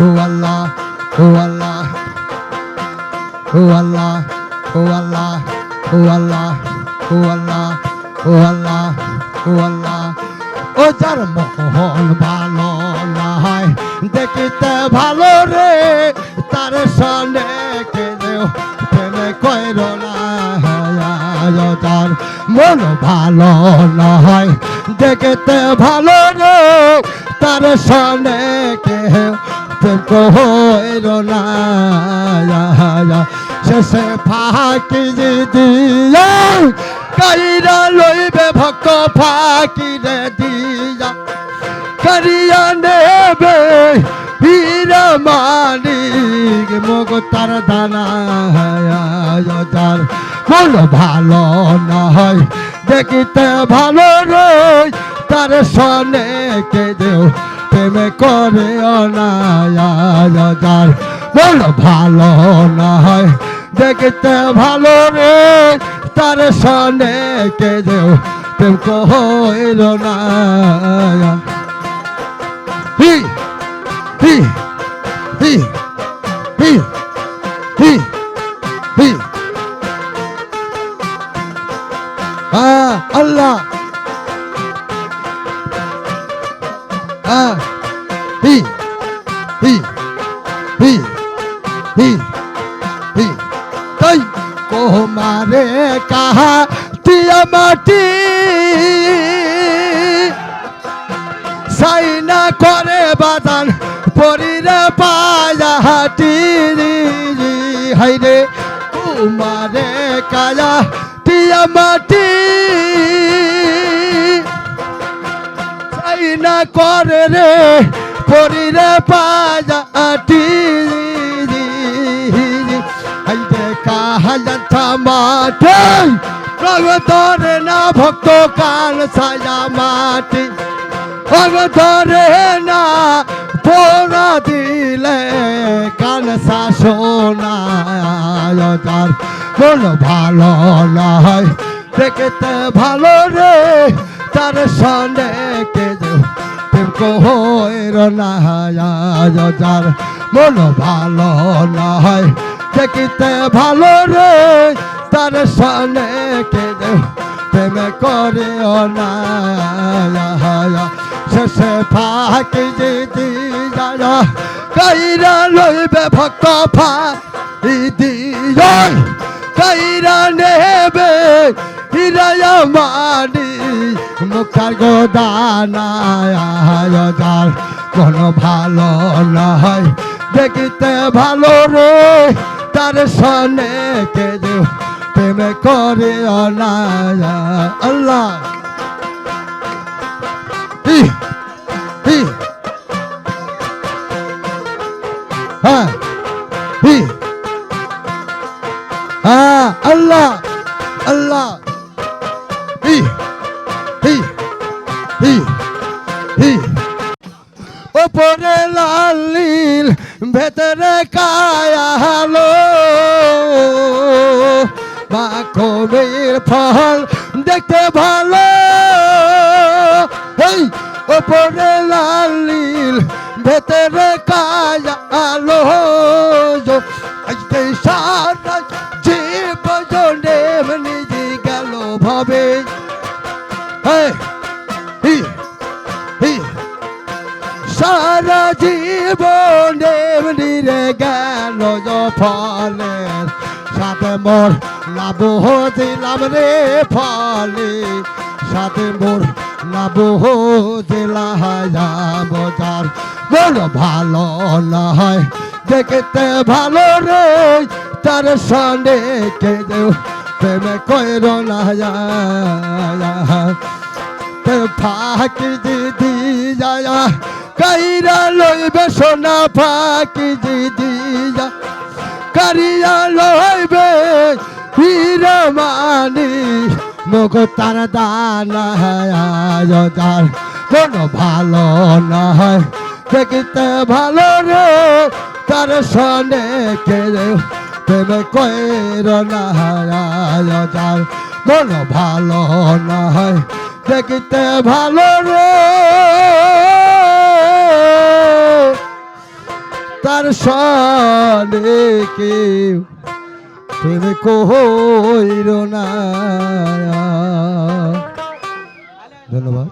ও আল্লাহ ও আল্লাহ ও আল্লাহ ও আল্লাহ ও আল্লাহ ও আল্লাহ ও আল্লাহ ও আল্লাহ ও যার মোহন ভালো নয় দেখিতে ভালো রে, তার সনে কেউ প্রেমে কইর না যার মন ভালো নয় দেখিতে ভালো রে, তার সনে কেউ প্রেম কইর না শেষে ফাঁকি দিয়া কাইরা লইবে ভক্ত ফাঁকি রে দিয়া করিয়া নেবে হীরা মানিক মগ তার দানা তার মন ভালো নয় দেখিতে ভালো রই তার সনে কে দেও প্রেমে করে অনায়ার মন ভালো নয়, দেখতে ভালো রে, তার সনে কে দেও প্রেম কইল না। আল্লাহ। আহ। হি হি হি হি হি তাই কোমারে কাহা টিয়া মাটি? সাইনা করে বাদান পরিরে পায়া হাটি। হাইরে কুমারে কায়া টিয়া মাটি? সাইনা করে রে পরিরে কাহায়া থামাটে। রঙ ধরে না ভক্ত কান সাজা মাটি। ধরে না পোড়া দিলে কান শাসনা তার মন ভালো নয়, দেখতে ভালো রে, তার সনে কে যে প্রেম কহর না মন ভালো নয় দেখিতে ভালো রে, তার সনে কে প্রেম করে অনায়া শেষে ফাঁকি দিদি যারা কাইরা লইবে ভক্ত ফাঁকি দিয়ে কাইরা নেবে, হিরায়া মানি মুখার গোদানায় যার কোনো ভালো নয়। দেখিতে ভালো রে, তার সনে কে প্রেমে করে আল্লাহ। হ্যাঁ হ্যাঁ আল্লাহ আল্লাহ। হি ওপরে লাল নীল ভেতরে কায়ালো। বা কবির ফল দেখতে ভালো। এই ওপরে লাল নীল ভেতরে কায়ালো। আজকে সারা জীবনে নিজে গেল ভাবে। এই হি হি সারা জীবন এমনিরে গেল ফলের সাথে মোর লাভ দিলাম রে ফলে। সাথে মোর লাভ দিলাম যার মোর ভালো নয়। দেখতে ভালো রে, তার সনে কে দেও প্রেমে কইর না ফাঁকি দিদি যায়া, কাইরা লইবে সোনা ফাঁকি দিদি যা কারিয়া লইবে হিরমানি, মগ তার দানায়ার কোনো ভালো না হয় ভালো রে, তার সনে কেড়ে প্রেম কয়ের না হয় কোনো ভালো না দেখিতে ভালো রে। তার সনে কেউ তুমি কইর না। ধন্যবাদ।